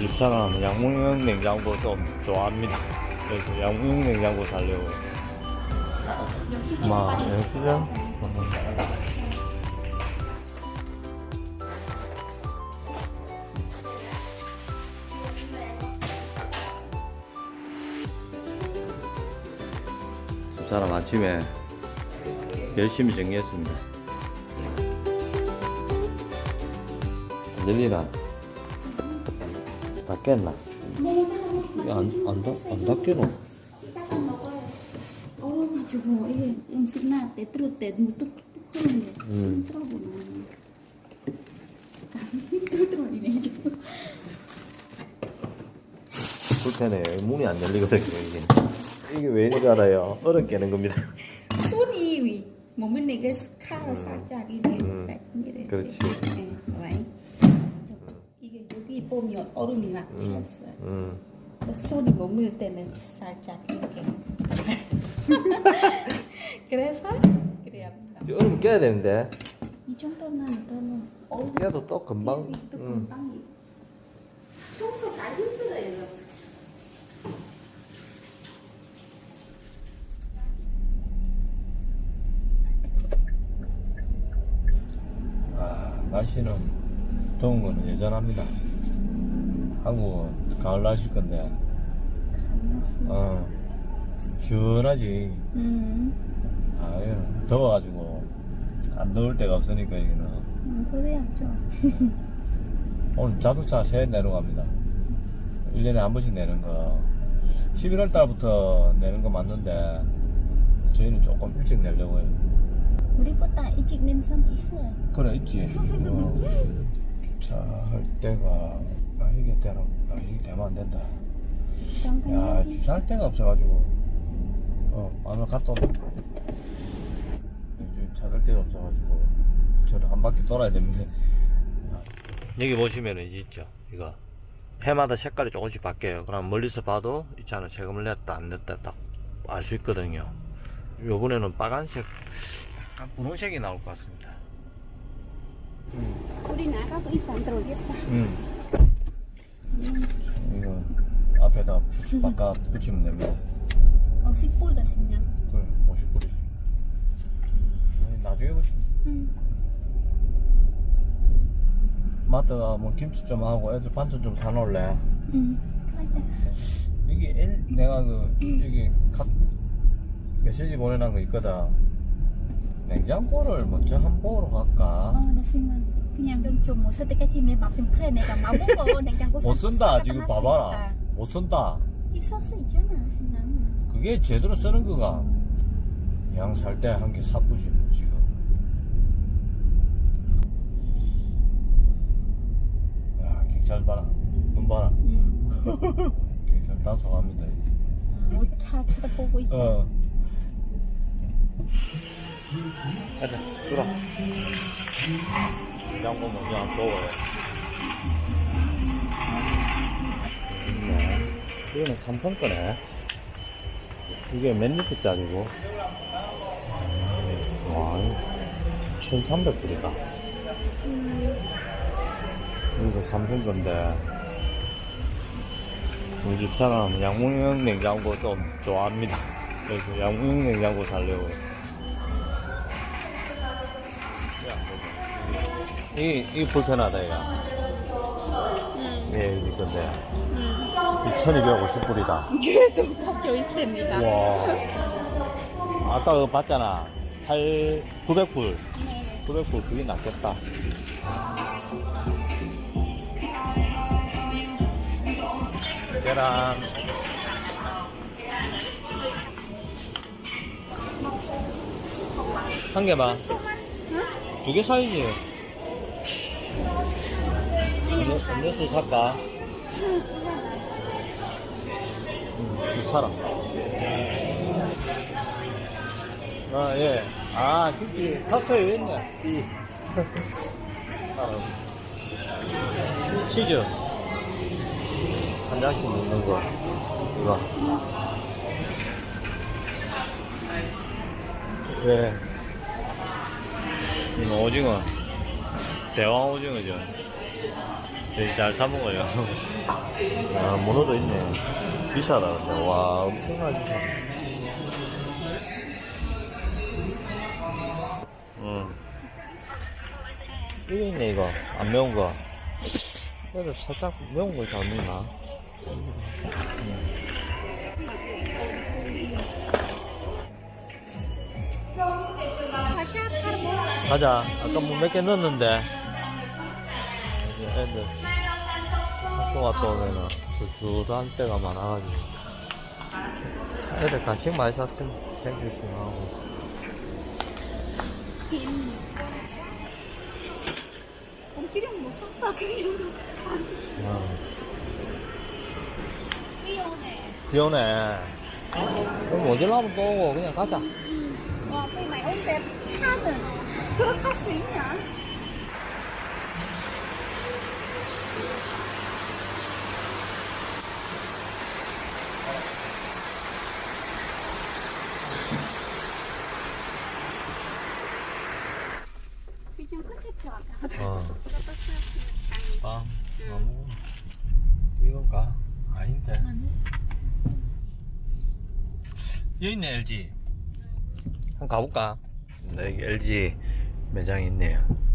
집 사람 양문형 냉장고 좀 좋아합니다. 그래서 양문형 냉장고 살려고. 마, 영수증? 집 사람 아침에 열심히 정리했습니다. 안 들리나? 이게 안, 안, 닫, 안? Oh, 음. aja. 불편해요. 문이 안 열리거든요, 이게. 이게 왜 이리 알아요? 얼음 깨는 겁니다. Ini Hmm. baik ini. Kecil. Eh, baik. 보면 얼음이 막 음. 찼어. 음. 그 손이 머물 때는 살짝 이렇게. 그래서 그래요. 이제 얼음 깨야 되는데. 이 정도만 더는 얼음 깨도 또 금방. 또 음. 금방 청소 다 힘들어요. 아, 날씨는 더운 거는 여전합니다. 한국은 가을 날씨일 건데, 어, 시원하지. 음, 아유, 더워가지고, 안 더울 데가 없으니까, 여기는. 음 그래야죠. 오늘 자동차 세 내러 갑니다. 1년에 한 번씩 내는 거. 11월 달부터 내는 거 맞는데, 저희는 조금 일찍 내려고 해요. 우리보다 일찍 낸 사람도 있어요. 그래, 있지. 어, 주차할 때가, 아, 이게 되나, 아, 이게 되면 안 된다. 야, 주차할 데가 없어가지고, 어, 마늘 갔다 온다. 요즘 찾을 데가 없어가지고, 저를 한 바퀴 돌아야 되는데. 여기 보시면은 이제 있죠, 이거. 해마다 색깔이 조금씩 바뀌어요. 그럼 멀리서 봐도 이 차는 세금을 냈다, 안 냈다 딱 알 수 있거든요. 요번에는 빨간색, 약간 분홍색이 나올 것 같습니다. 우리 나라도 이상 들어오겠다. 음. 이거 앞에다 바꿔 붙이면 됩니다. 어, 식불 같으면. 그래, 50불이지. 나중에 보시면. 음. 마트가 뭐 김치 좀 하고 애들 반찬 좀 사놓을래. 음. 맞아. 여기 일, 내가 그, 여기 각, 메시지 보내놓은 거 있거든. 냉장고를 먼저 한 보러 그냥 좀좀못 쓸 때까지 내 마음 프레 내가 마보고 냉장고 못 쓴다, 사- 지금 봐봐라. 못 쓴다. 찍 소스 있잖아, 쓰면. 그게 제대로 쓰는 거가. 양 살 때 한 개 사쁘지, 지금. 야, 경찰 봐라. 눈 봐라. 음. 경찰 단속합니다. 어, 차 쳐다보고 있다. 어. 가자, 들어. 먼저 안 더워요. 있네. 이거는 삼성 거네. 이게 몇 리터짜리고? 와, 1300불이다. 이거 삼성 건데. 우리 집 사람 양문형 냉장고 좀 좋아합니다. 그래서 양문형 냉장고 살려고. 이, 이 불편하다, 야. 예, 이 건데. 2250불이다. 그래도 박혀 있습니다. 와. 아까 그거 봤잖아. 8, 900불. 900불, 그게 낫겠다. 계란. 한 개만. 두개 사이지. 음료, 음료수 살까? 음, 사라. 아, 예. 아, 그치. 카페에 있네. 이. 사라. 치즈. 한 장씩 먹는 거. 이거. 네. 이거 오징어. 대왕 오징어죠. 되게 잘 타먹어요. 아, 문어도 있네. 비싸다, 근데. 와, 엄청나게 비싸. 음. 이게 있네, 이거. 안 매운 거. 그래도 살짝 매운 걸 잘 먹나? 가자. 아까 뭐 몇 개 넣었는데. 애들 학교 갔다 오면은 주저한 때가 많아가지고. 애들 간식 많이 샀으면 생기긴 하고. Ông chỉ được một suất sơ cái yêu được 어. Yêu nè 비 오네. 그럼 어디라면 또 그냥 가자. Cây mày ôm đẹp 차는 그렇게 할 수 있냐? 비중 끝이 좋아. 어. 여기 있네, LG. 한번 가볼까? 네, 여기 LG 매장이 있네요.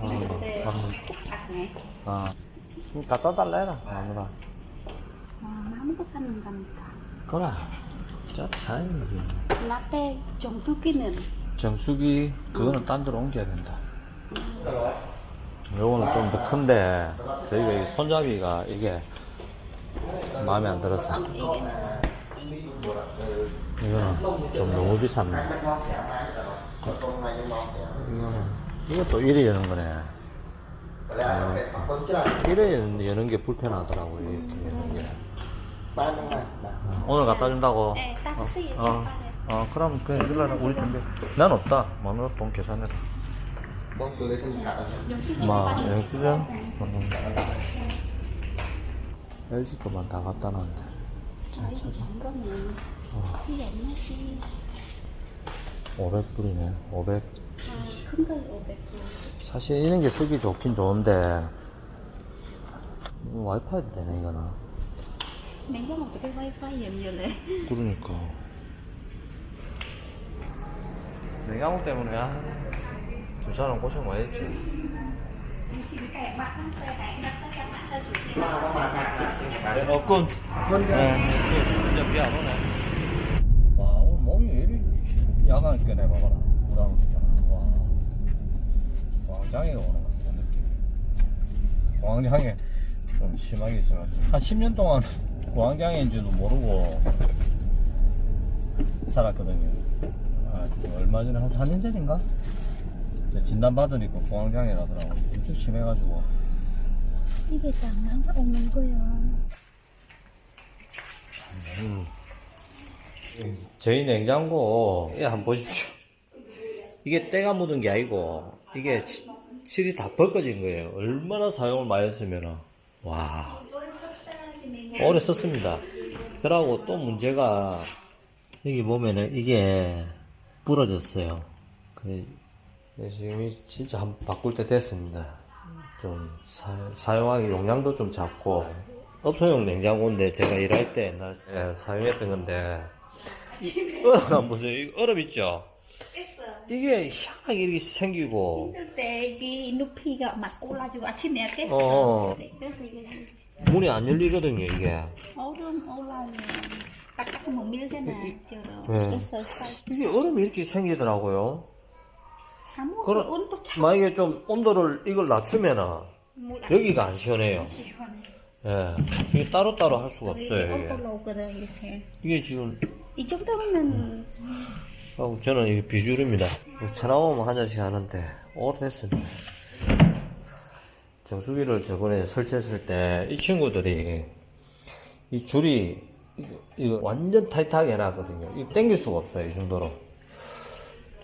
어, 네. 아. 좀 갖다 달래라, 아무나. 아, 아무것도 사는 겁니다. 그래. 진짜 다행이지. 라떼 정수기는 정수기, 그거는 딴 데로 옮겨야 된다. 요거는 좀 더 큰데, 저희가 이 손잡이가 이게 마음에 안 들었어. 이거는 좀 너무 비쌌네. 이거는, 이것도 이래 여는 거네. 이래 여는, 여는 게 불편하더라고, 이렇게 여는 게. 어, 오늘 갖다 준다고? 네, 딱지. 어, 어, 그럼 그 일러라 우리 준비. 난 없다. 마누라 돈 계산해라. 영수기 마, 빨리. 영수증? 음. LG 거만 다 갖다 놨네. 잠깐만. 이게 얼마씩? 500불이네. 500. 아, 큰거 500불. 사실 이런 게 쓰기 좋긴 좋은데, 와이파이도 되네, 이거는. 내가 먹을 때 와이파이 연결해. 그러니까. 냉장고 때문에, 아, 두 사람 고생 많이 했지. 네, 어, 끈. 네, 진짜 비안 오네. 야간 있게 내봐봐라. 부담 와. 광장애가 오는 것 같은 느낌. 광장애 좀 심하게 있으면. 한 10년 동안 광장애인지도 모르고 살았거든요. 아, 그 얼마 전에 한 4년 전인가? 진단받으니까 공황장애라더라고. 엄청 심해가지고. 이게 장난 없는 거야. 저희 냉장고, 예, 한번 보십시오. 이게 때가 묻은 게 아니고, 이게 치- 칠이 다 벗겨진 거예요. 얼마나 사용을 많이 했으면은. 와. 오래 썼습니다. 그러고 또 문제가, 여기 보면은 이게 부러졌어요. 그, 네, 지금 이 진짜 한번 바꿀 때 됐습니다. 좀 사, 용하기 용량도 좀 작고, 업소용 냉장고인데 제가 일할 때 옛날 에 사용했던 건데, 이 얼음 안 보세요. 이 얼음 있죠? 이게 희한하게 이렇게 생기고, 힘들 때이 높이가 막 올라지고 아침에 깼어. 어. 그래서 이게 문이 안 열리거든요, 이게. 얼음 올라오면 딱딱 못 밀잖아. 네. 그래서 이게 얼음이 이렇게 생기더라고요. 아무 그럼 온도 차. 만약에 좀 온도를 이걸 낮추면은, 여기가 안 시원해요. 시원해. 예. 이게 따로따로 할 수가 없어요, 이게 이게. 올라오거든 이렇게. 이게 지금, 이 정도면 하고 저는 이게 비주류입니다. 차 나오면 한 잔씩 하는데, 오래됐습니다. 정수기를 저번에 설치했을 때, 이 친구들이, 이 줄이, 이거, 이거 완전 타이트하게 해놨거든요. 이거 당길 수가 없어요, 이 정도로.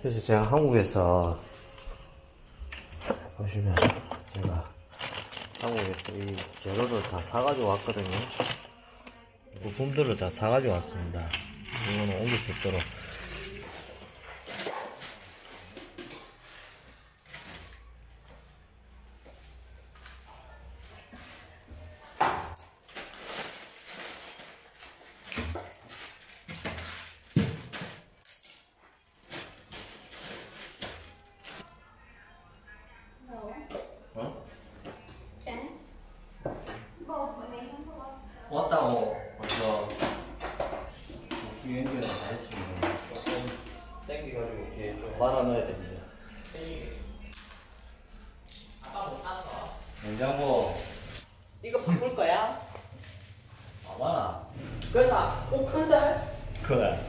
그래서 제가 한국에서, 보시면, 제가 한국에서 이 재료를 다 사가지고 왔거든요. 부품들을 다 사가지고 왔습니다. 이거는 옮길 수 있도록. 냉장고 이거 바꿀 거야? 아마나 그래서 오 큰데? 그래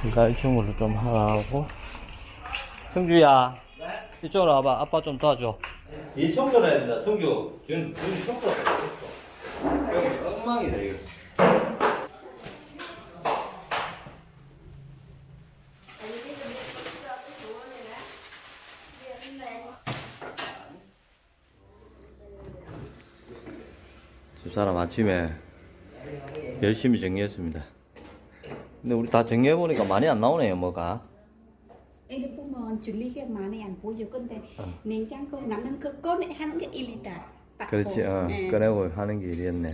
그러니까 이 친구를 좀 하고. 승주야 이쪽으로 와봐. 아빠 좀 도와줘. 이 청소를 해야 된다. 승주 지금 지금 여기 엉망이다 이거 두 사람 아침에 열심히 정리했습니다. 근데 우리 다 정리해보니까 많이 안 나오네요, 뭐가. 냉장고 남는 그 꺼내 하는 게 일이다. 딱 그렇지, 보. 어, 예. 꺼내고 하는 게 일이었네.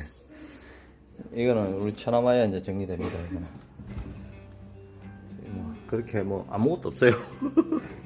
이거는 우리 천하마야 이제 정리됩니다, 이거는. 뭐, 그렇게 뭐, 아무것도 없어요.